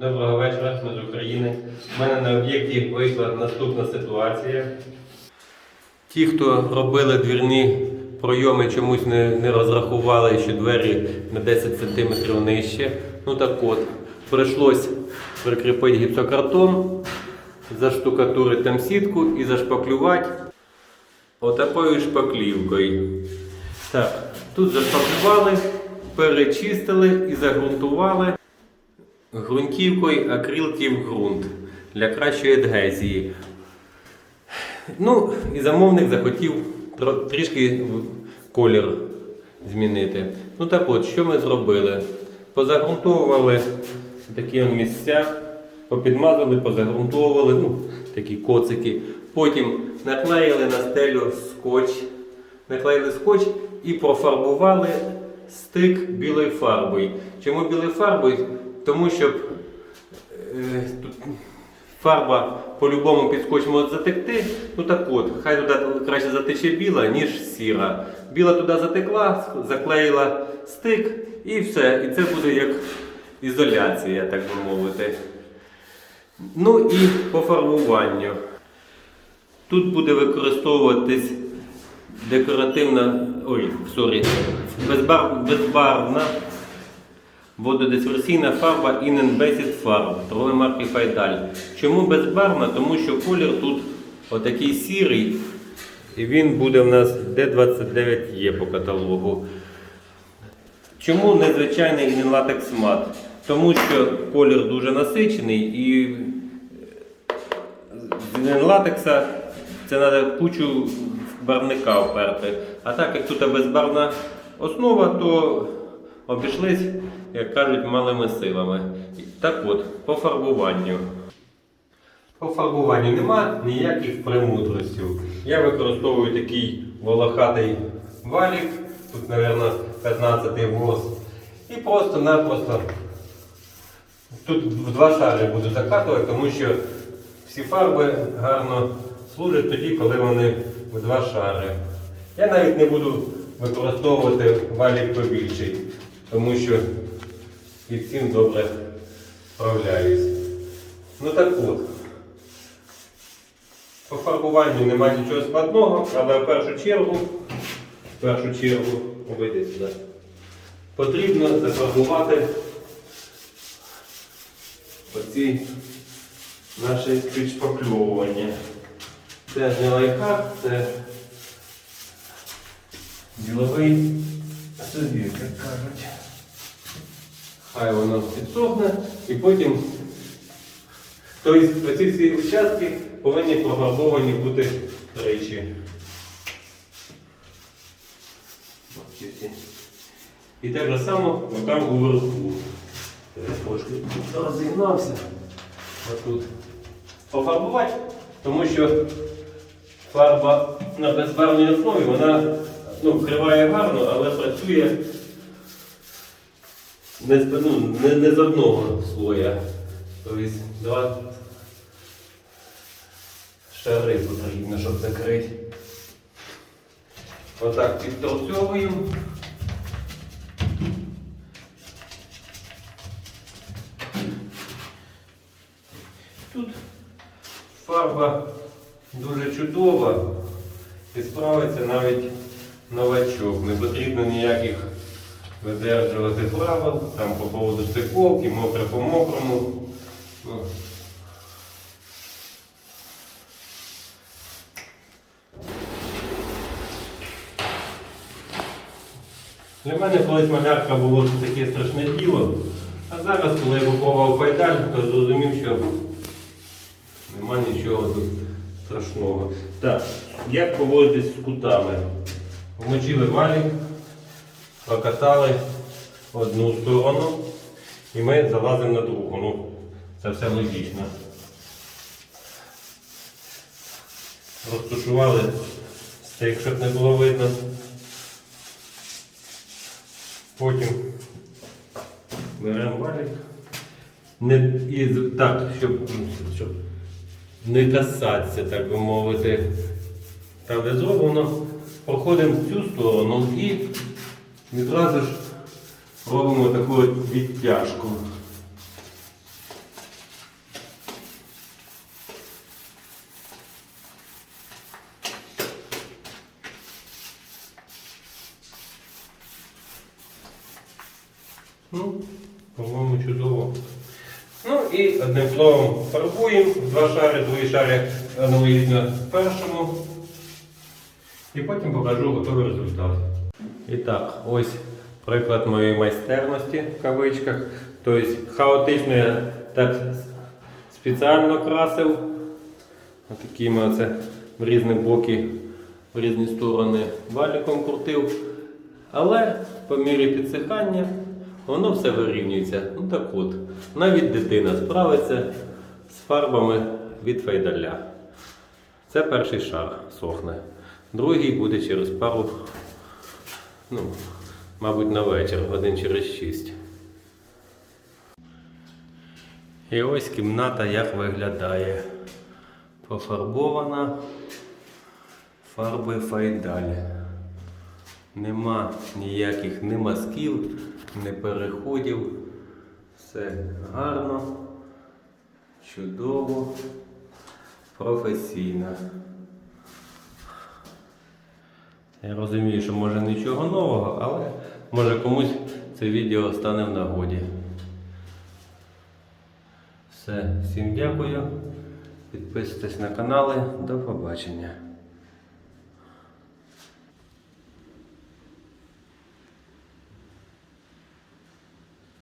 Доброго вечора, ми з України. У мене на об'єкті вийшла наступна ситуація. Ті, хто робили двірні пройоми, чомусь не, не розрахували, що двері на 10 см нижче. Ну так от, прийшлось прикріпити гіпсокартон, заштукатурити там сітку і зашпаклювати отакою шпаклівкою. Так, тут зашпаклювали, перечистили і загрунтували ґрунтівкою акрилків ґрунт для кращої адгезії. Ну, і замовник захотів трішки колір змінити. Ну так от, що ми зробили? Позагрунтовували такі місця, попідмазали, позагрунтовували, ну, такі коцики. Потім наклеїли на стелю скотч, наклеїли скотч і профарбували стик білою фарбою. Чому білою фарбою? Тому що е, тут фарба по-любому під скотч може затекти. Ну так от, хай туди краще затече біла, ніж сіра. Біла туди затекла, заклеїла стик і все. І це буде як ізоляція, так би мовити. Ну і по фарбуванню. Тут буде використовуватись декоративна, ой, сорі, безбар, безбарвна вододисперсійна фарба Inen Basic Farb торгової марки Файдаль. Чому безбарвна? Тому що колір тут отакий сірий, і він буде в нас D29 є по каталогу. Чому незвичайний Latex Matte? Тому що колір дуже насичений і з латекса це треба кучу барвника вперти. А так як тут безбарвна основа, то обійшлись, як кажуть, малими силами. Так от, по фарбуванню. По фарбуванню нема ніяких премудростей. Я використовую такий волохатий валік, тут, мабуть, 15 ворс. І просто-напросто Тут в два шари буду закатувати, тому що всі фарби гарно служать тоді, коли вони в два шари. Я навіть не буду використовувати валік побільший, тому що і цим добре справляюсь. Ну так от. По фарбуванню немає нічого складного, але в першу чергу, в першу чергу, обійди сюди, потрібно зафарбувати оці наші підшпакльовування. Це не лайфхак, це діловий собір, як кажуть. Хай воно підсохне і потім. Тобто оці всі участки повинні профарбовані бути тричі. І так же само там уверху. Я трошки розігнався. Отут. Пофарбувати, тому що фарба на безбарвній основі, вона ну, вкриває гарно, але працює не з, ну, не, не з одного слоя. Тобто два шари потрібно, щоб закрити. Отак підторцьовуємо. Тут фарба дуже чудова і справиться навіть новачок. Не потрібно ніяких видержувати правил, там по поводу стиковки, мокре по мокрому. Для мене колись малярка було таке страшне діло, а зараз, коли я купував пайдаль, то зрозумів, що нема нічого тут страшного. Так, як поводитись з кутами? Вмочили валік, прокатали одну сторону і ми залазимо на другу. Ну, це все логічно. Розташували стейк, щоб не було видно. Потім беремо валік. Не, і, так, щоб, щоб не касатися, так би мовити. Де зроблено, проходимо в цю сторону і Відразу ж робимо таку відтяжку. Ну, по-моєму, чудово. Ну і одним словом фарбуємо, два шари, двоє шари аналогічно першому. І потім покажу готовий результат. І так, ось приклад моєї майстерності в кавичках. Тобто хаотично я так спеціально красив. Отакими оце в різні боки, в різні сторони валіком крутив. Але по мірі підсихання воно все вирівнюється. Ну так от, навіть дитина справиться з фарбами від фейдаля. Це перший шар сохне. Другий буде через пару, ну, мабуть, на вечір, годин через 6. І ось кімната як виглядає. Пофарбована фарби файдалі. Нема ніяких ні мазків, ні переходів. Все гарно, чудово, професійно. Я розумію, що може нічого нового, але може комусь це відео стане в нагоді. Все, всім дякую. Підписуйтесь на канали. До побачення.